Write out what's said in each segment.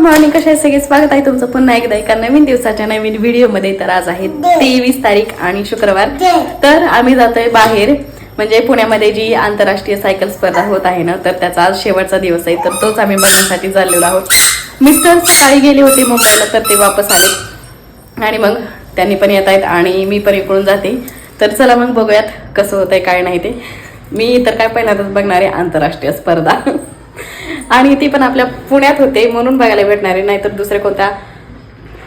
Good morning कशा सगळे? स्वागत आहे तुमचं पुन्हा एकदा एका नवीन दिवसाच्या नवीन व्हिडिओमध्ये. तर आज आहे तेवीस तारीख आणि शुक्रवार. तर आम्ही जातोय बाहेर म्हणजे पुण्यामध्ये जी आंतरराष्ट्रीय सायकल स्पर्धा होत आहे ना तर त्याचा आज शेवटचा दिवस आहे. तर तोच आम्ही बघण्यासाठी चाललेलो आहोत. मिस्टर सकाळी गेले होते मुंबईला तर ते वापस आले. आणि मग त्यांनी पण येत आहेत आणि मी पण इकडून जाते. तर चला मग बघूयात कसं होतंय काय नाही ते. मी तर काय पहिल्यांदाच बघणार आहे आंतरराष्ट्रीय स्पर्धा. आणि ती पण आपल्या पुण्यात होते म्हणून बघायला भेटणार आहे. नाहीतर दुसऱ्या कोणत्या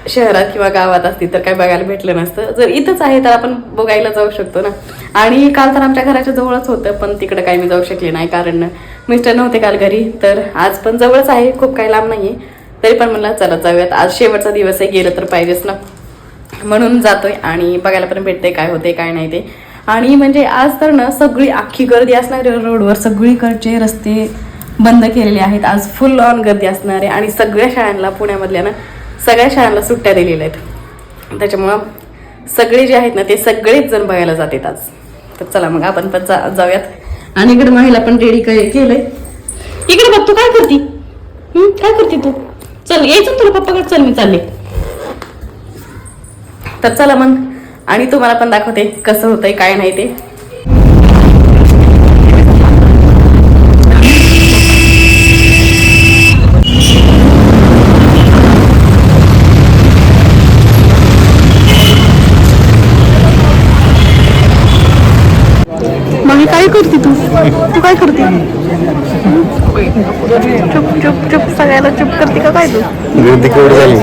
शहरात किंवा गावात असती तर काय बघायला भेटलं नसतं. जर इथंच आहे तर आपण बघायला जाऊ शकतो ना. आणि काल तर आमच्या घराच्या जवळच होतं पण तिकडं काही मी जाऊ शकले नाही कारण मिस्टर नव्हते काल घरी. तर आज पण जवळच आहे खूप काही लांब नाही तरी पण म्हणलं चला जाऊयात. आज शेवटचा दिवस आहे गेलं तर पाहिजेच ना. म्हणून जातोय आणि बघायला पण भेटते काय होते काय नाही ते. आणि म्हणजे आज तर ना सगळी अख्खी गर्दी असणार रोडवर सगळीकडचे रस्ते बंद केलेले आहेत. आज फुल ऑन गर्दी असणार आहे आणि सगळ्या शाळांना पुण्यामधल्या ना सगळ्या शाळांना सुट्ट्या दिलेल्या आहेत. त्याच्यामुळं सगळे जे आहेत ना ते सगळेच जण बघायला जातात आज. तर चला मग आपण पण जा जाऊयात. आणि इकडे महिला पण रेडी केलंय. इकडे बघ तू काय करती? काय करते तू? चल यायचं तुला पप्पाकडे. चल मी चालले. तर चला मग. आणि तुम्हाला पण दाखवते कसं होतंय काय नाही ते. करते तू? तू काय करते? चुप चुप चुप सगळ्याला चुप करते का काय तू? गर्दी केवढी झाली?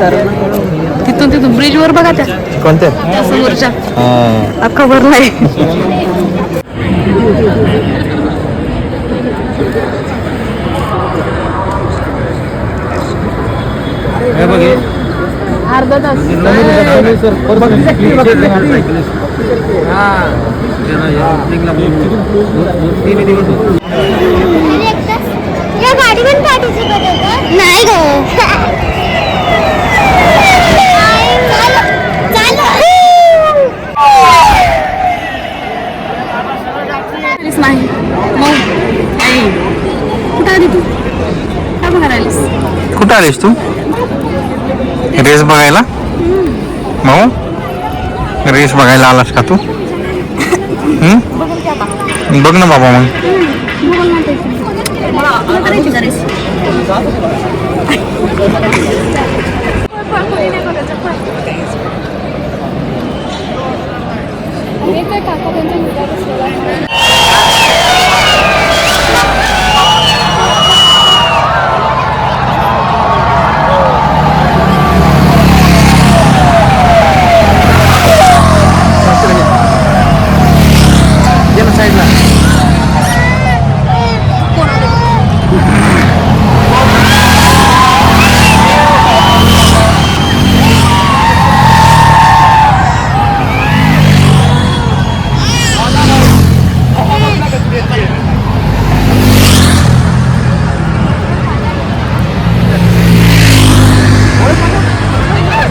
तिथून तिथून ब्रिज वर बघा त्या. कोणत्या? त्या समोरच्या. हा. अख्खा भरलाय या गाडी पण पार्टिसिपेट होतं नाही नाही मग. कुठं आली तू? काय बघायला आलीस? कुठं आलीस तू? रेस बघायला? मग रेस बघायला आलास का तू? बघ ना बाबा मग.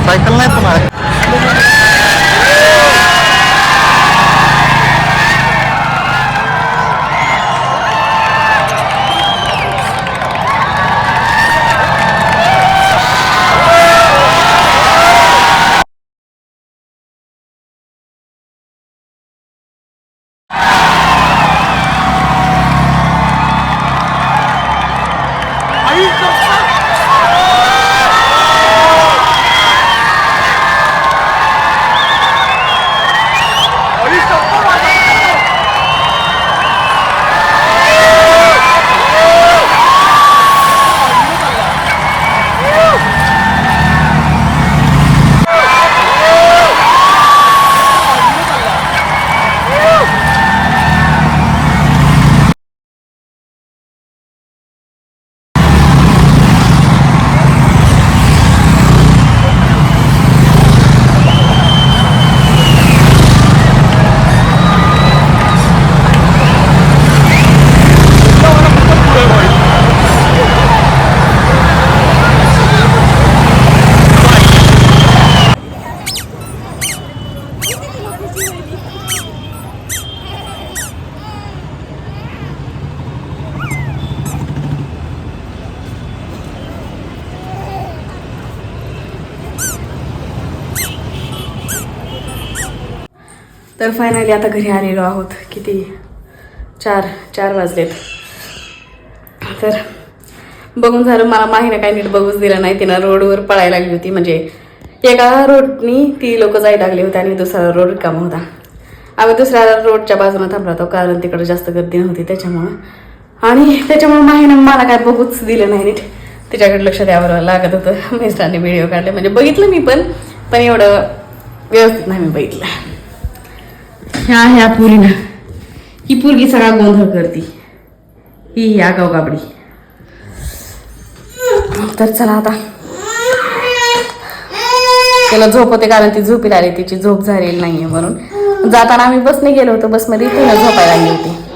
सायकल नाही तुम्हाला तर फायनली आता घरी आलेलो आहोत. किती? चार चार वाजलेत. तर बघून झालं मला माहीनं काही नीट बघूच दिलं नाही. तिनं रोडवर पळायला लागली होती. म्हणजे एका रोडनी ती लोक जायला लागली होती आणि दुसरा रोड रिकामा होता. आम्ही दुसऱ्या रोडच्या बाजूने थांबला होतो कारण तिकडे जास्त गर्दी नव्हती त्याच्यामुळं. आणि त्याच्यामुळे माहीनं मला काय बघूच दिलं नाही नीट. तिच्याकडे लक्ष द्यावं लागत होतं. मिस्टरांनी व्हिडिओ काढले. म्हणजे बघितलं मी पण पण एवढं व्यवस्थित नाही मी बघितलं. ह्या ह्या पुरीनं. ही पुरगी सगळा गोंधळ करते. ही ही गावगाबडी. तर चला आता. त्याला झोप होते कारण ती झोपी आली. तिची झोप झालेली नाहीये म्हणून. जाताना आम्ही बसने गेलो होतो. बसमध्ये तिला झोपायला लागली होती.